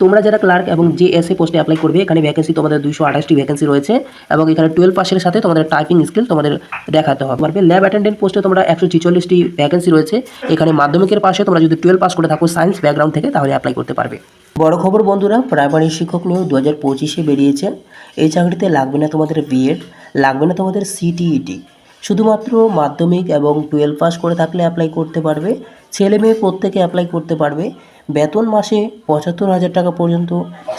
তোমরা যারা ক্লার্ক এবং জে এস এ পোস্টে অ্যাপ্লাই করবে, এখানে ভ্যাকেন্সি তোমাদের দুইশো আঠাশটি ভ্যাকেন্সি রয়েছে এবং এখানে টুয়েলভ পাসের সাথে তোমাদের টাইপিং স্কিল তোমাদের দেখাতে হবে। পারবে ল্যাব অ্যাটেন্ডেন্ট পোস্টে তোমরা একশো ছিচল্লিশটি ভ্যাকেন্সি রয়েছে। এখানে মাধ্যমিকের পাশে তোমরা যদি টুয়েলভ পাস করে থাকো সায়েন্স ব্যাকগ্রাউন্ড থেকে, তাহলে অ্যাপ্লাই করতে পারবে। বড় খবর বন্ধুরা প্রাইমারি শিক্ষক নিয়োগ দু হাজার পঁচিশে বেরিয়েছে। এই চাকরিতে লাগবে না তোমাদের বিএড লাগবে না তোমাদের সিটিইটি শুধুমাত্র মাধ্যমিক এবং টুয়েলভ পাস করে থাকলে অ্যাপ্লাই করতে পারবে। ছেলে মেয়ে প্রত্যেকে অ্যাপ্লাই করতে পারবে। বেতন মাসে পঁচাত্তর হাজার টাকা পর্যন্ত।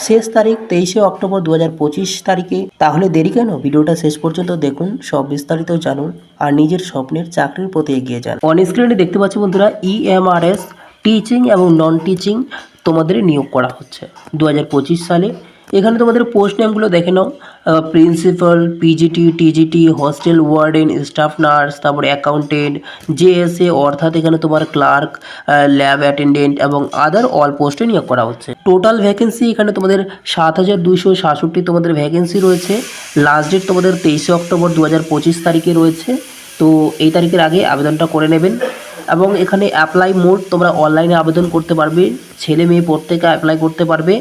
শেষ তারিখ তেইশে অক্টোবর দু হাজার পঁচিশ তারিখে। তাহলে দেরি কেন? ভিডিওটা শেষ পর্যন্ত দেখুন, সব বিস্তারিত জানুন আর নিজের স্বপ্নের চাকরির প্রতি এগিয়ে যান। অন স্ক্রিনে দেখতে পাচ্ছি বন্ধুরা E ইএমআরএস টিচিং এবং নন টিচিং তোমাদের নিয়োগ করা হচ্ছে। দু হাজার পঁচিশ সালে এখানে তোমাদের পোস্ট নেমগুলো দেখে নাও। Principal PGT TGT hostel warden staff nurse তারপরে অ্যাকাউন্টেন্ট জেএসএ অর্থাৎ এখানে তোমার ক্লার্ক ল্যাব অ্যাটেন্ডেন্ট এবং আদার অল পোস্টে নিয়োগ করা হচ্ছে। টোটাল ভ্যাকেন্সি এখানে তোমাদের সাত হাজার দুইশো সাতষট্টি তোমাদের ভ্যাকেন্সি রয়েছে। লাস্ট ডেট তোমাদের তেইশে অক্টোবর দু হাজার পঁচিশ তারিখে রয়েছে। তো এই তারিখের আগে আবেদনটা করে নেবেন এবং এখানে অ্যাপ্লাই মোড তোমরা অনলাইনে আবেদন করতে পারবে। ছেলে মেয়ে প্রত্যেকে অ্যাপ্লাই করতে পারবে।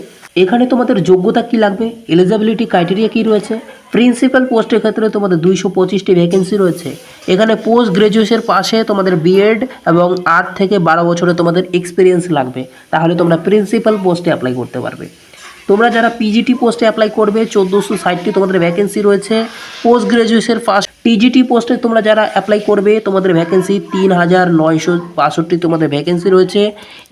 এখানে তোমাদের যোগ্যতা কি লাগবে? এলিজিবিলিটি ক্রাইটেরিয়া কি রয়েছে? প্রিন্সিপাল পোস্টের ক্ষেত্রে তোমাদের দুইশো পঁচিশটি ভ্যাকেন্সি রয়েছে। এখানে পোস্ট গ্রাজুয়েশনের পাশে তোমাদের বিএড এবং আট থেকে বারো বছরে তোমাদের এক্সপিরিয়েন্স লাগবে। তাহলে তোমরা প্রিন্সিপাল পোস্টে অ্যাপ্লাই করতে পারবে। তোমরা যারা পিজিটি পোস্টে অ্যাপ্লাই করবে, চোদ্দোশো ষাটটি তোমাদের ভ্যাকেন্সি রয়েছে। পোস্ট গ্রাজুয়েশন ফার্স্ট পিজিটি পোস্টে তোমরা যারা অ্যাপ্লাই করবে, তোমাদের ভ্যাকেন্সি তিন হাজার নয়শো বাষট্টি তোমাদের ভ্যাকেন্সি রয়েছে।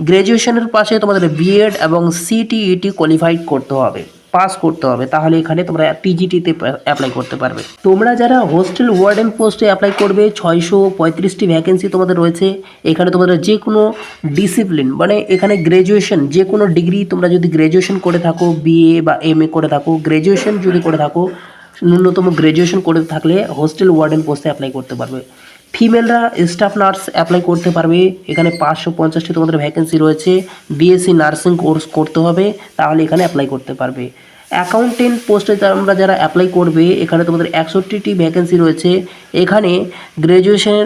গ্র্যাজুয়েশনের পাশে তোমাদের বিএড এবং সিটিইটি কোয়ালিফাইড করতে হবে। পাস করতে হবে, তাহলে এখানে তোমরা পিজিটিতে অ্যাপ্লাই করতে পারবে। তোমরা যারা হোস্টেল ওয়ার্ডেন পোস্টে অ্যাপ্লাই করবে, ছয়শো পঁয়ত্রিশটি ভ্যাকেন্সি তোমাদের রয়েছে। এখানে তোমাদের যে কোনো ডিসিপ্লিন মানে এখানে গ্র্যাজুয়েশন যে কোনো ডিগ্রি তোমরা যদি গ্র্যাজুয়েশন করে থাকো বিএ বা এম করে থাকো গ্র্যাজুয়েশন যদি করে থাকো, ন্যূনতম গ্র্যাজুয়েশন করে থাকলে হোস্টেল ওয়ার্ডেন পোস্টে অ্যাপ্লাই করতে পারবে। ফিমেলরা স্টাফ নার্স অ্যাপ্লাই করতে পারবে। এখানে পাঁচশো পঞ্চাশটি তোমাদের ভ্যাকেন্সি রয়েছে। বিএসসি নার্সিং কোর্স করতে হবে, তাহলে এখানে অ্যাপ্লাই করতে পারবে। অ্যাকাউন্টেন্ট পোস্টে আমরা যারা অ্যাপ্লাই করবে, এখানে তোমাদের একষট্টিটি ভ্যাকেন্সি রয়েছে। এখানে গ্র্যাজুয়েশন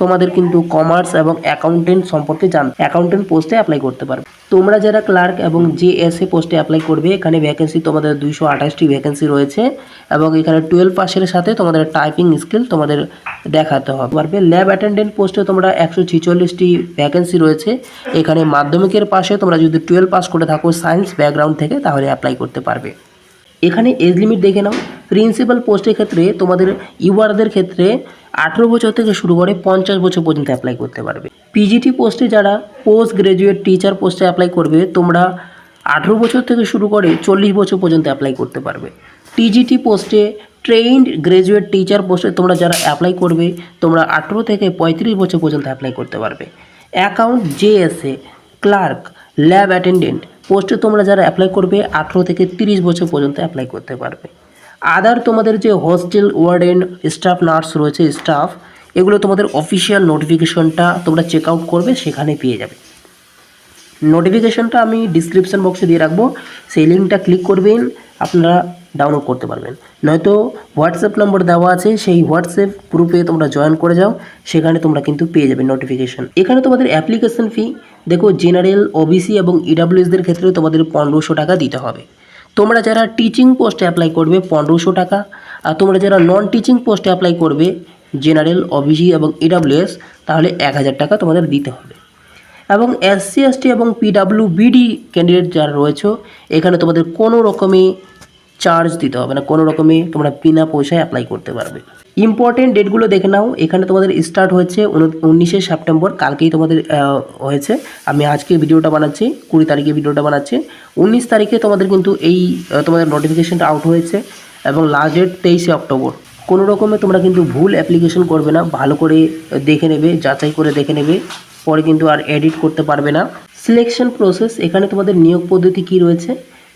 তোমাদের কিন্তু কমার্স এবং অ্যাকাউন্টেন্ট সম্পর্কে জান অ্যাকাউন্টেন্ট পোস্টে অ্যাপ্লাই করতে পারবে। তোমরা যারা ক্লার্ক এবং জেএসএ পোস্টে অ্যাপ্লাই করবে, এখানে ভ্যাকেন্সি তোমাদের দুইশো আঠাশটি ভ্যাকেন্সি রয়েছে এবং এখানে টুয়েলভ পাসের সাথে তোমাদের টাইপিং স্কিল তোমাদের দেখাতে হবে। পারবে? ল্যাব অ্যাটেন্ডেন্ট পোস্টে তোমরা একশো ছিচল্লিশটি ভ্যাকেন্সি রয়েছে। এখানে মাধ্যমিকের পাশে তোমরা যদি টুয়েলভ পাস করে থাকো সায়েন্স ব্যাকগ্রাউন্ড থেকে, তাহলে অ্যাপ্লাই করতে পারবে। এখানে এজ লিমিট দেখে নাও। প্রিন্সিপাল পোস্টের ক্ষেত্রে তোমাদের ইউআরদের ক্ষেত্রে আঠেরো বছর থেকে শুরু করে পঞ্চাশ বছর পর্যন্ত অ্যাপ্লাই করতে পারবে। পিজিটি পোস্টে যারা পোস্ট গ্রাজুয়েট টিচার পোস্টে অ্যাপ্লাই করবে, তোমরা আঠেরো বছর থেকে শুরু করে চল্লিশ বছর পর্যন্ত অ্যাপ্লাই করতে পারবে। টিজিটি পোস্টে ট্রেইনড গ্রাজুয়েট টিচার পোস্টে তোমরা যারা অ্যাপ্লাই করবে, তোমরা আঠেরো থেকে পঁয়ত্রিশ বছর পর্যন্ত অ্যাপ্লাই করতে পারবে। Account JSA clerk lab attendant পোস্টে তোমরা যারা অ্যাপ্লাই করবে, আঠেরো থেকে তিরিশ বছর পর্যন্ত অ্যাপ্লাই করতে পারবে। আদার তোমাদের যে হোস্টেল ওয়ার্ডেন স্টাফ নার্স রয়েছে স্টাফ এগুলো তোমাদের অফিসিয়াল নোটিফিকেশনটা তোমরা চেক আউট করবে সেখানে পেয়ে যাবে। নোটিফিকেশনটা আমি ডিসক্রিপশন বক্সে দিয়ে রাখব, সেই লিঙ্কটা ক্লিক করবেন, আপনারা ডাউনলোড করতে পারবেন। নয়তো হোয়াটসঅ্যাপ নম্বর দেওয়া আছে, সেই হোয়াটসঅ্যাপ গ্রুপে তোমরা জয়েন করে যাও, সেখানে তোমরা কিন্তু পেয়ে যাবে নোটিফিকেশন এখানে তোমাদের অ্যাপ্লিকেশন ফি দেখো জেনারেল ওবিসি এবং ইডাব্লিউএসদের ক্ষেত্রে তোমাদের পনেরোশো টাকা দিতে হবে। তোমরা যারা টিচিং পোস্টে অ্যাপ্লাই করবে পনেরোশো টাকা, আর তোমরা যারা নন টিচিং পোস্টে অ্যাপ্লাই করবে জেনারেল ওবিসি এবং ইডাব্লিউএস তাহলে এক হাজার টাকা তোমাদের দিতে হবে। এবং এসসি এসটি এবং পিডাব্লিউ বিডি ক্যান্ডিডেট যারা রয়েছে, এখানে তোমাদের কোনো রকমে চার্জ দিতে হবে না, কোনো রকমে তোমরা বিনা পয়সায় অ্যাপ্লাই করতে পারবে। ইম্পর্টেন্ট ডেটগুলো দেখে নাও। এখানে তোমাদের স্টার্ট হয়েছে উনিশে সেপ্টেম্বর, কালকেই তোমাদের হয়েছে। আমি আজকে ভিডিওটা বানাচ্ছি, কুড়ি তারিখে ভিডিওটা বানাচ্ছি। উনিশ তারিখে তোমাদের কিন্তু এই তোমাদের নোটিফিকেশানটা আউট হয়েছে এবং লাস্ট ডেট তেইশে অক্টোবর। কোনো রকমে তোমরা কিন্তু ভুল অ্যাপ্লিকেশন করবে না, ভালো করে দেখে নেবে, যাচাই করে দেখে নেবে, পরে কিন্তু আর এডিট করতে পারবে না। সিলেকশন প্রসেস এখানে তোমাদের নিয়োগ পদ্ধতি কি রয়েছে?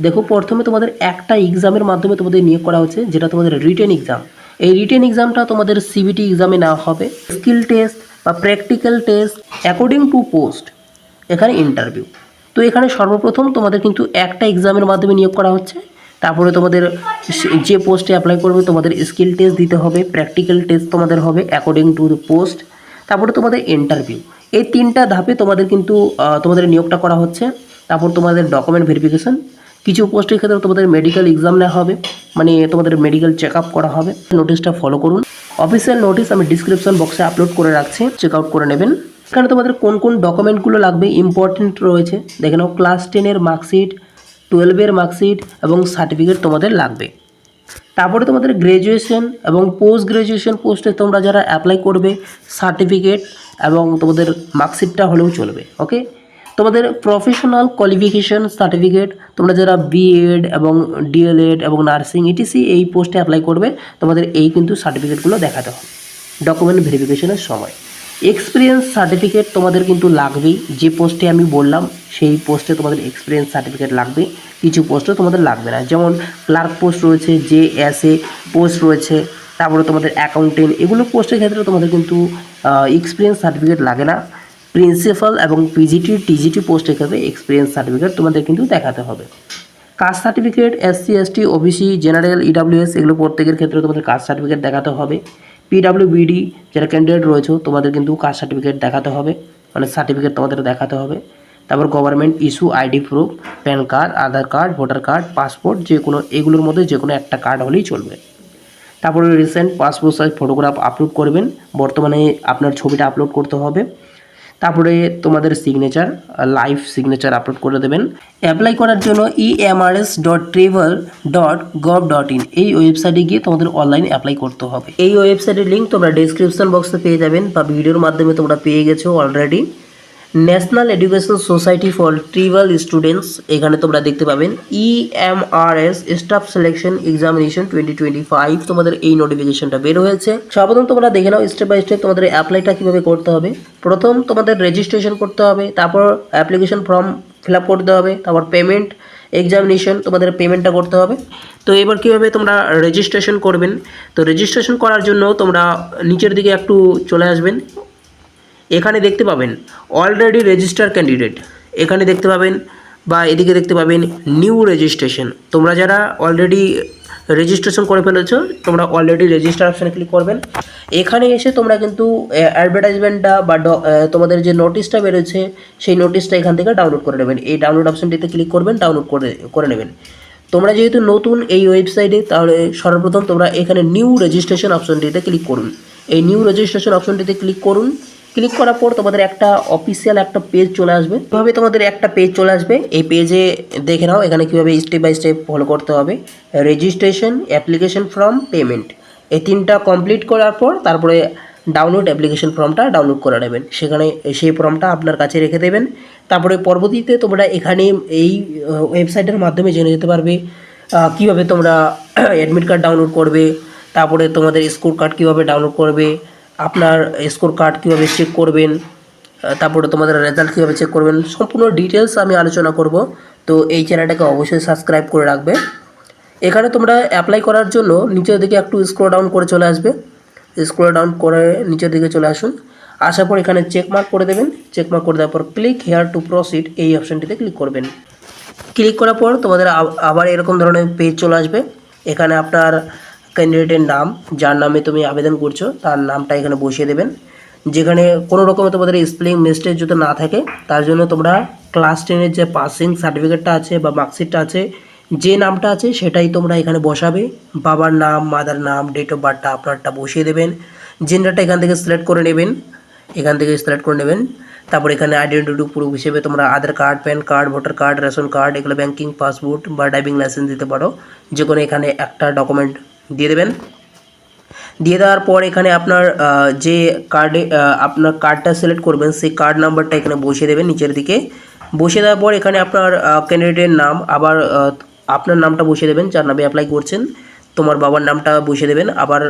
দেখো, প্রথমে তোমাদের একটা এক্সামের মাধ্যমে তোমাদের নিয়োগ করা হচ্ছে, যেটা তোমাদের রিটেন এক্সাম এই রিটেন এক্সামটা তোমাদের সিবিটি এক্সামে নেওয়া হবে। স্কিল টেস্ট বা practical test according to post এখানে ইন্টারভিউ তো এখানে সর্বপ্রথম তোমাদের কিন্তু একটা এক্সামের মাধ্যমে নিয়োগ করা হচ্ছে। তারপরে তোমাদের যে পোস্টে অ্যাপ্লাই করবে, তোমাদের স্কিল টেস্ট দিতে হবে প্র্যাকটিক্যাল টেস্ট তোমাদের হবে অ্যাকর্ডিং টু দ্য পোস্ট তারপরে তোমাদের ইন্টারভিউ এই তিনটা ধাপে তোমাদের কিন্তু তোমাদের নিয়োগটা করা হচ্ছে। তারপর তোমাদের ডকুমেন্ট ভেরিফিকেশন কিছু পোস্টের ক্ষেত্রে তোমাদের মেডিকেল এক্সাম নেওয়া হবে মানে তোমাদের মেডিকেল চেক করা হবে। নোটিশটা ফলো করুন। অফিসিয়াল নোটিশ আমি ডিসক্রিপশন বক্সে আপলোড করে রাখছি চেক করে নেবেন। এখানে তোমাদের কোন কোন ডকুমেন্টগুলো লাগবে ইম্পর্টেন্ট রয়েছে। দেখে নাও ক্লাস টেনের মার্কশিট টুয়েলভের মার্কশিট এবং সার্টিফিকেট তোমাদের লাগবে। তারপরে তোমাদের গ্র্যাজুয়েশন এবং পোস্ট গ্র্যাজুয়েশন পোস্টে তোমরা যারা অ্যাপ্লাই করবে সার্টিফিকেট এবং তোমাদের মার্কশিটটা হলেও চলবে ওকে তোমাদের প্রফেশনাল কোয়ালিফিকেশন সার্টিফিকেট তোমরা যারা বিএড এবং ডিএলএড এবং নার্সিং ইটিসি এই পোস্টে অ্যাপ্লাই করবে, তোমাদের এই কিন্তু সার্টিফিকেটগুলো দেখাতে হবে। ডকুমেন্ট ভেরিফিকেশনের সময়। এক্সপিরিয়েন্স সার্টিফিকেট তোমাদের কিন্তু লাগবেই। যে পোস্টে আমি বললাম, সেই পোস্টে তোমাদের এক্সপিরিয়েন্স সার্টিফিকেট লাগবে কিছু পোস্টে তোমাদের লাগবে না। যেমন ক্লার্ক পোস্ট রয়েছে যে এস এ পোস্ট রয়েছে, তারপরে তোমাদের অ্যাকাউন্টেন্ট এগুলো পোস্টের ক্ষেত্রে তোমাদের কিন্তু এক্সপিরিয়েন্স সার্টিফিকেট লাগে না। প্রিন্সিপাল এবং পিজিটি টিজিটি পোস্টের ক্ষেত্রে এক্সপিরিয়েন্স সার্টিফিকেট তোমাদের কিন্তু দেখাতে হবে। Caste certificate SC ST OBC general EWS এগুলো প্রত্যেকের ক্ষেত্রে তোমাদের কাস্ট সার্টিফিকেট দেখাতে হবে। পিডাব্লিউবিডি যারা ক্যান্ডিডেট রয়েছে, তোমাদের কিন্তু কাস্ট সার্টিফিকেট দেখাতে হবে মানে সার্টিফিকেট তোমাদের দেখাতে হবে। তারপর government issue ID proof PAN card Aadhaar card voter card passport যে কোনো, এগুলোর মধ্যে যে কোনো একটা কার্ড হলেই চলবে। তারপরে recent passport size photograph upload করবেন। বর্তমানে আপনার ছবিটা আপলোড করতে হবে। তারপরে তোমাদের সিগনেচার লাইভ সিগনেচার আপলোড করে দেবেন। অ্যাপ্লাই করার জন্য E EMRS dot tribal dot gov dot in এই ওয়েবসাইটে গিয়ে তোমাদের অনলাইন অ্যাপ্লাই করতে হবে। এই ওয়েবসাইটের লিঙ্ক তোমরা ডিসক্রিপশন বক্সে পেয়ে যাবেন বা ভিডিওর মাধ্যমে তোমরা পেয়ে গেছো already national education society for tribal students এখানে তোমরা দেখতে পাবেন EMRS staff selection examination twenty twenty five তোমাদের এই নোটিফিকেশনটা বের হয়েছে। সর্বপ্রথম তোমরা দেখে নাও স্টেপ বাই স্টেপ তোমাদের অ্যাপ্লাইটা কীভাবে করতে হবে। প্রথম তোমাদের রেজিস্ট্রেশন করতে হবে, তারপর অ্যাপ্লিকেশন ফর্ম ফিল আপ করতে হবে, তারপর পেমেন্ট এক্সামিনেশন তোমাদের পেমেন্টটা করতে হবে। তো এবার কীভাবে তোমরা রেজিস্ট্রেশন করবেন? তো রেজিস্ট্রেশন করার জন্য তোমরা নিচের দিকে একটু চলে আসবেন। এখানে দেখতে পাবেন অলরেডি রেজিস্টার ক্যান্ডিডেট এখানে দেখতে পাবেন বা এদিকে দেখতে পাবেন নিউ রেজিস্ট্রেশন তোমরা যারা অলরেডি রেজিস্ট্রেশন করে ফেলেছো, তোমরা অলরেডি রেজিস্টার অপশানে ক্লিক করবেন। এখানে এসে তোমরা কিন্তু অ্যাডভার্টাইজমেন্টটা বা তোমাদের যে নোটিশটা বেরোচ্ছে, সেই নোটিশটা এখান থেকে ডাউনলোড করে নেবেন। এই ডাউনলোড অপশানটিতে ক্লিক করবেন ডাউনলোড করে করে নেবেন। তোমরা যেহেতু নতুন এই ওয়েবসাইটে তাহলে সর্বপ্রথম তোমরা এখানে নিউ রেজিস্ট্রেশন অপশনটিতে ক্লিক করুন। এই নিউ রেজিস্ট্রেশন অপশনটিতে ক্লিক করুন ক্লিক করার পর তোমাদের একটা অফিসিয়াল একটা পেজ চলে আসবে। এভাবে তোমাদের একটা পেজ চলে আসবে। এই পেজে দেখে নাও এখানে কীভাবে স্টেপ বাই স্টেপ ফলো করতে হবে। রেজিস্ট্রেশন অ্যাপ্লিকেশন ফর্ম পেমেন্ট এই তিনটা কমপ্লিট করার পর তারপরে ডাউনলোড অ্যাপ্লিকেশন ফর্মটা ডাউনলোড করে নেবেন। সেখানে সেই ফর্মটা আপনার কাছে রেখে দেবেন। তারপরে পরবর্তীতে তোমরা এখানে এই ওয়েবসাইটের মাধ্যমে জেনে যেতে পারবে কীভাবে তোমরা অ্যাডমিট কার্ড ডাউনলোড করবে, তারপরে তোমাদের স্কোর কার্ড কীভাবে ডাউনলোড করবে আপনার স্কোর কার্ড কীভাবে চেক করবেন তারপরে তোমাদের রেজাল্ট কীভাবে চেক করবেন, সম্পূর্ণ ডিটেলস আমি আলোচনা করব। তো এই চ্যানেলটাকে অবশ্যই সাবস্ক্রাইব করে রাখবে। এখানে তোমরা অ্যাপ্লাই করার জন্য নিচের দিকে একটু স্ক্রল ডাউন করে চলে আসবে। স্ক্রল ডাউন করে নিচের দিকে চলে আসুন। আসার পর এখানে চেক মার্ক করে দেবেন। চেক মার্ক করে দেওয়ার পর ক্লিক হেয়ার টু প্রসিড এই অপশানটিতে ক্লিক করবেন। ক্লিক করার পর তোমাদের আবার এরকম ধরনের পেজ চলে আসবে। এখানে আপনার ক্যান্ডিডেটের নাম, যার নামে তুমি আবেদন করছ, তার নামটা এখানে বসিয়ে দেবেন। যেখানে কোনো রকমের তোমাদের স্পেলিং মিস্টেক যদি না থাকে, তার জন্য তোমরা ক্লাস টেনের যে পাসিং সার্টিফিকেটটা আছে বা মার্কশিটটা আছে, যে নামটা আছে সেটাই তোমরা এখানে বসাবে। বাবার নাম মাদার নাম ডেট অফ বার্থটা আপনারটা বসিয়ে দেবেন। জেন্ডারটা এখান থেকে সিলেক্ট করে নেবেন। এখান থেকে সিলেক্ট করে নেবেন। তারপর এখানে আইডেন্টিটি প্রুফ হিসেবে তোমরা Aadhaar card PAN card voter card ration card এগুলো ব্যাঙ্কিং পাসপোর্ট বা ড্রাইভিং লাইসেন্স দিতে পারো। যে কোনো এখানে একটা ডকুমেন্ট দিয়ে দেবেন। দিয়ে দেওয়ার পর এখানে আপনার যে কার্ডে আপনার কার্ডটা সিলেক্ট করবেন, সেই কার্ড নাম্বারটা এখানে বসিয়ে দেবেন নিচের দিকে। বসিয়ে দেওয়ার পর এখানে আপনার ক্যান্ডিডেটের নাম, আবার আপনার নামটা বসিয়ে দেবেন, যার নামে অ্যাপ্লাই করছেন। তোমার বাবার নামটা বসিয়ে দেবেন, আবার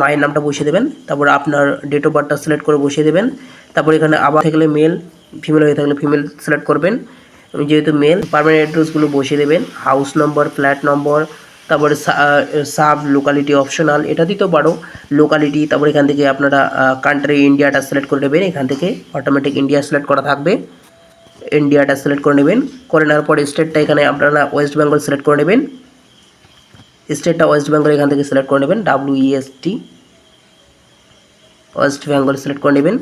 মায়ের নামটা বসিয়ে দেবেন। তারপর আপনার ডেট অফ বার্থটা সিলেক্ট করে বসিয়ে দেবেন। তারপর এখানে আবার থাকলে মেল ফিমেল হয়ে থাকলে ফিমেল সিলেক্ট করবেন। যেহেতু মেল পারমানেন্ট অ্যাড্রেসগুলো বসিয়ে দেবেন। হাউস নম্বর ফ্ল্যাট নম্বর তারপরে সাব লোকালিটি অপশনাল এটা দিতেও পারো। লোকালিটি তারপর এখান থেকে আপনারা কান্ট্রি ইন্ডিয়াটা সিলেক্ট করে নেবেন। এখান থেকে অটোমেটিক ইন্ডিয়া সিলেক্ট করা থাকবে। ইন্ডিয়াটা সিলেক্ট করে নেবেন। করে নেওয়ার পর স্টেটটা এখানে আপনারা ওয়েস্ট বেঙ্গল সিলেক্ট করে নেবেন। স্টেটটা ওয়েস্ট বেঙ্গল এখান থেকে সিলেক্ট করে নেবেন W EST West Bengal select করে নেবেন।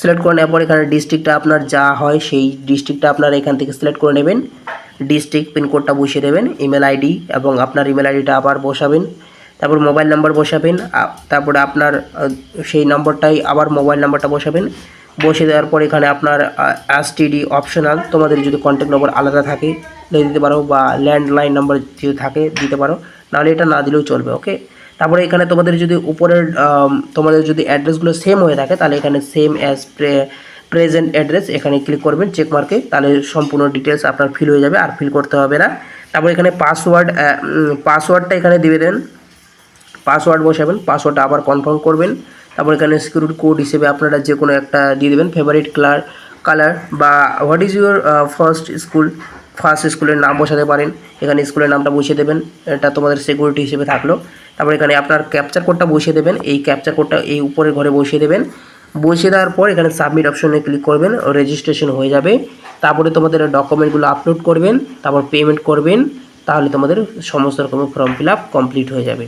সিলেক্ট করে নেওয়ার পর এখানে ডিস্ট্রিক্টটা আপনার যা হয়, সেই ডিস্ট্রিক্টটা আপনারা এখান থেকে সিলেক্ট করে নেবেন। ডিস্ট্রিক্ট পিনকোডটা বসিয়ে দেবেন ইমেল আইডি এবং আপনার ইমেল আইডিটা আবার বসাবেন, তারপর মোবাইল নাম্বার বসাবেন তারপরে আপনার সেই নম্বরটাই আবার মোবাইল নাম্বারটা বসাবেন, বসে দেওয়ার পর এখানে আপনার এসটিডি অপশনাল তোমাদের যদি কন্ট্যাক্ট নম্বর আলাদা থাকে দিতে পারো বা ল্যান্ডলাইন নাম্বার যদি থাকে, দিতে পারো, নাহলে এটা না দিলেও চলবে ওকে তারপরে এখানে তোমাদের যদি উপরের তোমাদের যদি অ্যাড্রেসগুলো সেম হয়ে থাকে, তাহলে এখানে সেম অ্যাজ প্রেজেন্ট অ্যাড্রেস এখানে ক্লিক করবেন চেক মার্কে তাহলে সম্পূর্ণ ডিটেলস আপনার ফিল হয়ে যাবে, আর ফিল করতে হবে না। তারপর এখানে পাসওয়ার্ড পাসওয়ার্ডটা এখানে দিয়ে দেন। পাসওয়ার্ড বসাবেন পাসওয়ার্ডটা আবার কনফার্ম করবেন। তারপর এখানে সিকিউরিটি কোড হিসেবে আপনারা যে কোনো একটা দিয়ে দেবেন ফেভারিট কালার কালার বা what is your first school first স্কুলের নাম বসাতে পারেন। এখানে স্কুলের নামটা বসিয়ে দেবেন, এটা তোমাদের সিকিউরিটি হিসেবে থাকল। তারপর এখানে আপনার ক্যাপচার কোডটা বসিয়ে দেবেন, এই ক্যাপচার কোডটা এই উপরের ঘরে বসিয়ে দেবেন। বসিয়ে দেওয়ার পর এখানে সাবমিট অপশনে ক্লিক করবেন রেজিস্ট্রেশন হয়ে যাবে। তারপরে তোমাদের ডকুমেন্টগুলো আপলোড করবেন, তারপর পেমেন্ট করবেন, তাহলে তোমাদের সমস্ত রকমের ফর্ম ফিল কমপ্লিট হয়ে যাবে।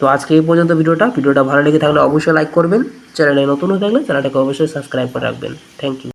তো আজকে এই পর্যন্ত ভিডিওটা ভিডিওটা ভালো লেগে থাকলে অবশ্যই লাইক করবেন, চ্যানেলে নতুন হয়ে থাকলে চ্যানেলটাকে অবশ্যই সাবস্ক্রাইব করে রাখবেন। Thank you